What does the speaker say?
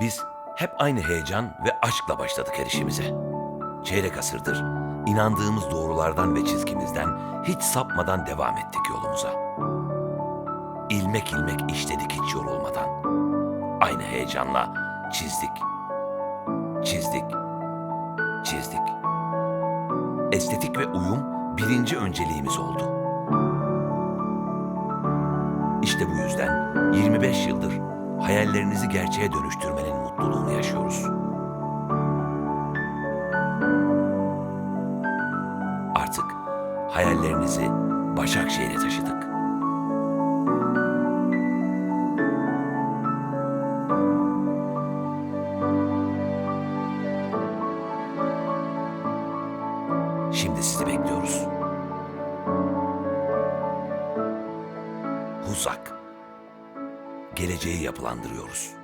Biz hep aynı heyecan ve aşkla başladık her işimize. Çeyrek asırdır inandığımız doğrulardan ve çizgimizden hiç sapmadan devam ettik yolumuza. İlmek ilmek işledik hiç yorulmadan. Aynı heyecanla çizdik, çizdik, çizdik. Estetik ve uyum birinci önceliğimiz oldu. İşte bu yüzden 25 yıldır hayallerinizi gerçeğe dönüştürmenin mutluluğunu yaşıyoruz. Artık hayallerinizi Başakşehir'e taşıdık. Şimdi sizi bekliyoruz. Huzak. Geleceği yapılandırıyoruz.